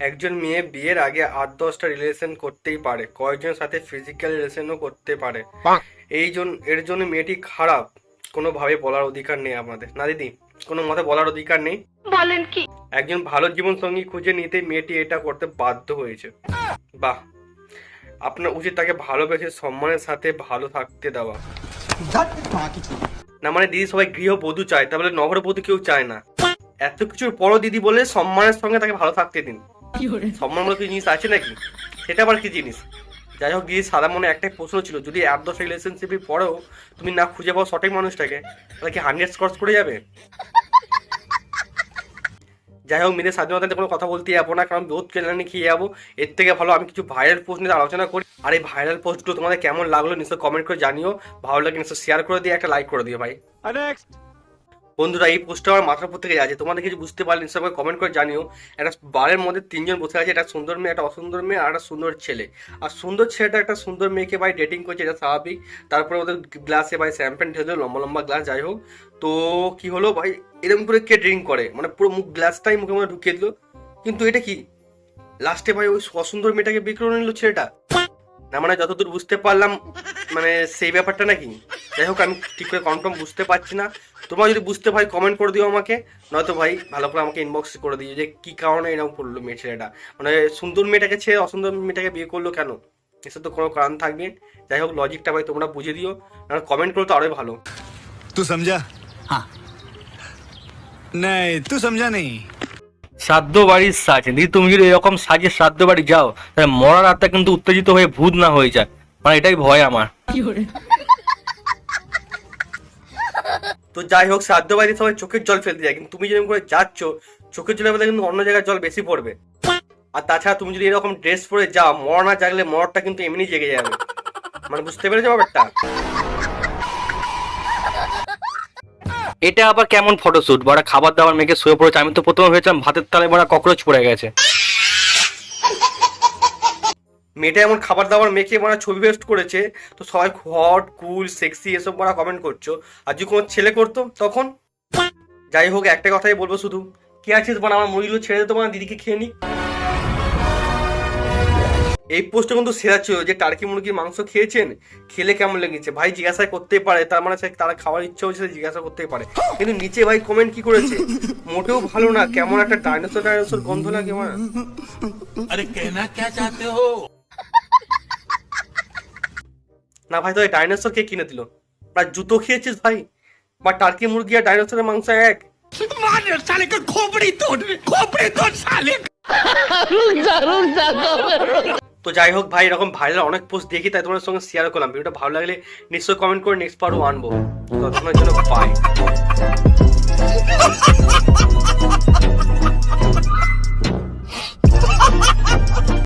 একজন মেয়ে বিয়ের আগে আট দশটা রিলেশন করতেই পারে কয়েকজনের সাথে ফিজিক্যাল রিলেশনও করতে পারে। এই জন্য এর জন্য মেয়েটি খারাপ কোনোভাবে বলার অধিকার নেই আমাদের। না দিদি কোনো মতে বলার অধিকার নেই? বলেন কি? একজন ভালো জীবন সঙ্গী খুঁজে নিতে মেয়েটি এটা করতে বাধ্য হয়েছে। বাহ! আপনার উচিত তাকে ভালোবেসে সম্মানের সাথে ভালো থাকতে দেওয়া। না মানে দিদি সবাই গৃহবধূ চায় তাহলে নগরবধূ কেউ চায় না। এত কিছুর পরও দিদি বলে সম্মানের সঙ্গে তাকে ভালো থাকতে দিন। সম্মান বলে কিছু জিনিস আছে নাকি? সেটা আবার কি জিনিস? যাই হোক দিদি সাদা মনে একটাই প্রশ্ন ছিল যদি এক দশ রিলেশনশিপের পরেও তুমি না খুঁজে পাও সঠিক মানুষটাকে তাহলে কি হান্ড্রেড স্কোর্স করে যাবে? যাই হোক মেয়েদের স্বাধীনতা নিয়ে কোনো কথা বলতে যাব না কারণ বহুত কেলানি খেয়ে যাব। এর থেকে ভালো আমি কিছু ভাইরাল পোস্ট নিয়ে আলোচনা করি। আর এই ভাইরাল পোস্টগুলো তোমাদের কেমন লাগল নিশ্চয় কমেন্ট করে জানিও। ভালো লাগে নিশ্চয় শেয়ার করে দিয়ে একটা লাইক করে দিও ভাই। বন্ধুরা, এই পোস্টটা আমার মাথার উপর থেকে যাচ্ছে। তোমাদের কিছু বুঝতে পারলে নিশ্চয় কমেন্ট করে জানিও। একটা বারের মধ্যে তিনজন বসে আছে, একটা সুন্দর মেয়ে, একটা অসুন্দর মেয়ে, আর একটা সুন্দর ছেলে। আর সুন্দর ছেলেটা একটা সুন্দর মেয়েকে ভাই ডেটিং করছে, এটা স্বাভাবিক। তারপরে ওদের গ্লাসে ভাই শ্যাম্পেন ঢেলে লম্বা লম্বা গ্লাস যাই হোক। তো কি হলো ভাই? এরকম করে কে ড্রিঙ্ক করে? মানে পুরো মুখ গ্লাসটাই মুখে মধ্যে ঢুকিয়ে দিল। কিন্তু এটা কি? লাস্টে ভাই ওই অসুন্দর মেয়েটাকে বিক্রি করে নিল ছেলেটা? না মানে যতদূর বুঝতে পারলাম মানে সেই ব্যাপারটা নাকি? যাই হোক, আমি ঠিক করে কনফার্ম বুঝতে পারছি না। তোমরা যদি বুঝতে ভাই কমেন্ট করে দিও আমাকে। নয়তো ভাই, ভালো করে আমাকে ইনবক্স করে দিও যে কী কারণে এরকম করল মেয়ে ছেলেটা। মানে সুন্দর মেয়েটাকে ছেড়ে অসুন্দর মেয়েটাকে বিয়ে করল কেন? এসব তো কোনো কারণ থাকবে। যাই হোক লজিকটা ভাই, তোমরা বুঝে দিও। না কমেন্ট করো তো আরোই ভালো। তুই সমঝা হ্যাঁ নাই তুই সমঝা নেই শ্রাদ্ধ বাড়ির সাজ। দিদি তুমি যদি এরকম সাজে শ্রাদ্ধ বাড়ি যাও, তাহলে মরার আত্মা কিন্তু উত্তেজিত হয়ে ভূত না হয়ে যায়। মানে এটাই ভয় আমার। তো যাই হোক শ্রাদ্ধ বাড়ি সবাই চোখের জল ফেলতে যায়, কিন্তু তুমি যেরকম করে যাচ্ছ, চোখের জলের বদলে কিন্তু অন্য জায়গায় জল বেশি পড়বে। আর তাছাড়া তুমি যদি এরকম ড্রেস পরে যাও, মরা না জাগলে মরটা কিন্তু এমনি জেগে যাবে। মানে বুঝতে পেরেছ ব্যাপারটা? এটা আবার কেমন ফটোশুট বড় খাবার দাবার মেখে শুয়ে পড়েছে। আমি তো প্রথমে ভেবেছিলাম ভাতের তালে বড় ককরোচ পড়ে গেছে। মেয়েটা এমন খাবার দাবার মেখে মানে ছবি পেস্ট করেছে, তো সবাই হট কুল সেক্সি এসব মানে কমেন্ট করছ। আর যদি কোনো ছেলে করতো, তখন? যাই হোক, একটা কথাই বলব শুধু। কে আছিস মানে আমার মুড়িগুলো ছেড়ে দিতে মানে দিদিকে খেয়ে নি এই পোস্টে কিন্তু সেরা ছিল যে টার্কি মুরগির মাংস খেয়েছেন খেলে কেমন লেগেছে? ভাই জিজ্ঞাসা করতে পারে তার মানে তারা খাওয়ার ইচ্ছা হয়েছে জিজ্ঞাসা করতে পারে। কিন্তু নিচে ভাই কমেন্ট কি করেছে? মোটেও ভালো না কেমন একটা ডাইনোসর ডাইনোসর গন্ধ লাগে আমার। আরে কেনা কে চাতে হো? না ভাই তো ডাইনোসর কে কিনে দিল? বা জুতো খেয়েছিস ভাই? বা টার্কি মুরগি আর ডাইনোসরের মাংস এক। মানে সালে খোপড়ি তোর খোপড়ি তোর রুক যা রুক যা। তো যাই হোক ভাই, এরকম ভাইরাল অনেক পোস্ট দেখি, তাই তোমার সঙ্গে শেয়ার করলাম। ভিডিওটা ভালো লাগলে নিশ্চয়ই কমেন্ট করে নেক্সট পার্টও আনব। ততক্ষণের জন্য